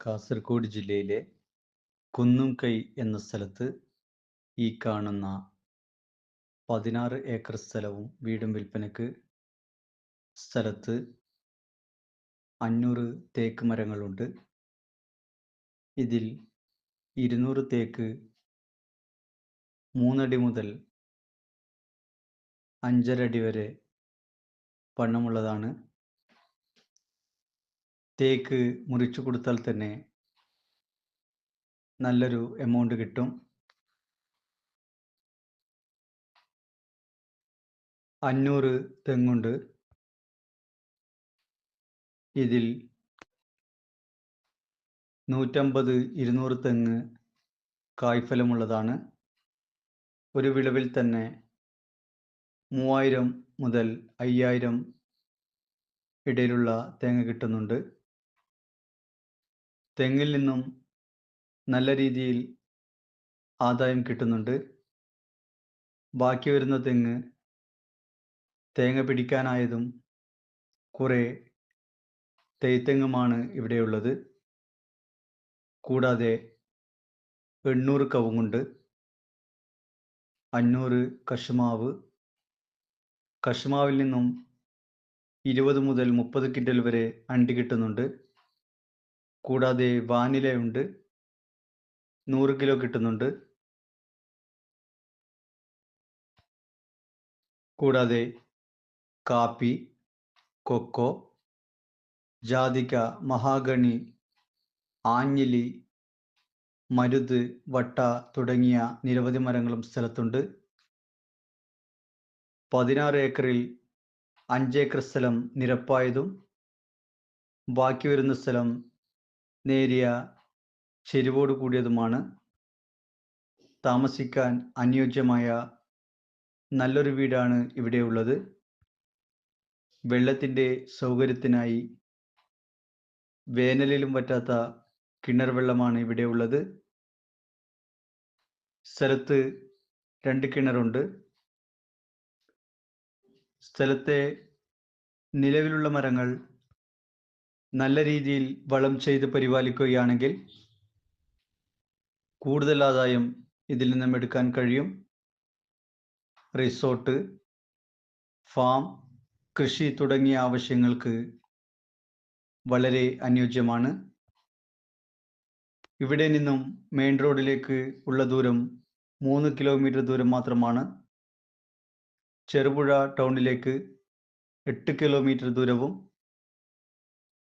കാസർഗോഡ് ജില്ലയിലെ കുന്നുംകൈ എന്ന സ്ഥലത്ത് ഈ കാണുന്ന പതിനാറ് ഏക്കർ സ്ഥലവും വീടും വിൽപ്പനക്ക് സ്ഥലത്ത് അഞ്ഞൂറ് തേക്ക് മരങ്ങളുണ്ട്. ഇതിൽ ഇരുന്നൂറ് തേക്ക് മൂന്നടി മുതൽ അഞ്ചര അടി വരെ വണ്ണമുള്ളതാണ് തേക്ക് മുറിച്ചു കൊടുത്താൽ തന്നെ നല്ലൊരു എമൗണ്ട് കിട്ടും. അഞ്ഞൂറ് തെങ്ങുണ്ട്. ഇതിൽ നൂറ്റമ്പത് ഇരുന്നൂറ് തെങ്ങ് കായ്ഫലമുള്ളതാണ്. ഒരു വിളവിൽ തന്നെ മൂവായിരം മുതൽ അയ്യായിരം ഇടയിലുള്ള തേങ്ങ കിട്ടുന്നുണ്ട്. തെങ്ങിൽ നിന്നും നല്ല രീതിയിൽ ആദായം കിട്ടുന്നുണ്ട്. ബാക്കി വരുന്ന തെങ്ങ് തേങ്ങ പിടിക്കാനായതും കുറേ തേയ്ത്തെങ്ങുമാണ് ഇവിടെയുള്ളത്. കൂടാതെ എണ്ണൂറ് കവുങ്ങുണ്ട്. അഞ്ഞൂറ് കശുമാവ്. കശുമാവിൽ നിന്നും ഇരുപത് മുതൽ മുപ്പത് കിൻഡൽ വരെ അണ്ടി കിട്ടുന്നുണ്ട്. കൂടാതെ വാനിലയുണ്ട് നൂറ് കിലോ കിട്ടുന്നുണ്ട്. കൂടാതെ കാപ്പി കൊക്കോ ജാതിക്ക മഹാഗണി ആഞ്ഞിലി മരുത് വട്ട തുടങ്ങിയ നിരവധി മരങ്ങളും സ്ഥലത്തുണ്ട്. പതിനാറ് ഏക്കറിൽ അഞ്ചേക്കർ സ്ഥലം നിരപ്പായതും ബാക്കി വരുന്ന സ്ഥലം നേരിയ ചെരിവോട് കൂടിയതുമാണ് താമസിക്കാൻ അനുയോജ്യമായ നല്ലൊരു വീടാണ് ഇവിടെയുള്ളത് വെള്ളത്തിന്റെ സൗകര്യത്തിനായി വേനലിലും പറ്റാത്ത കിണർ വെള്ളമാണ് ഇവിടെയുള്ളത് സ്ഥലത്ത് രണ്ട് കിണറുണ്ട്. സ്ഥലത്തെ നിലവിലുള്ള മരങ്ങൾ നല്ല രീതിയിൽ വളം ചെയ്ത് പരിപാലിക്കുകയാണെങ്കിൽ കൂടുതൽ ആദായം ഇതിൽ നിന്നും എടുക്കാൻ കഴിയും. റിസോർട്ട് ഫാം കൃഷി തുടങ്ങിയ ആവശ്യങ്ങൾക്ക് വളരെ അനുയോജ്യമാണ്. ഇവിടെ നിന്നും മെയിൻ റോഡിലേക്ക് ഉള്ള ദൂരം മൂന്ന് കിലോമീറ്റർ ദൂരം മാത്രമാണ്. ചെറുപുഴ ടൗണിലേക്ക് എട്ട് കിലോമീറ്റർ ദൂരവും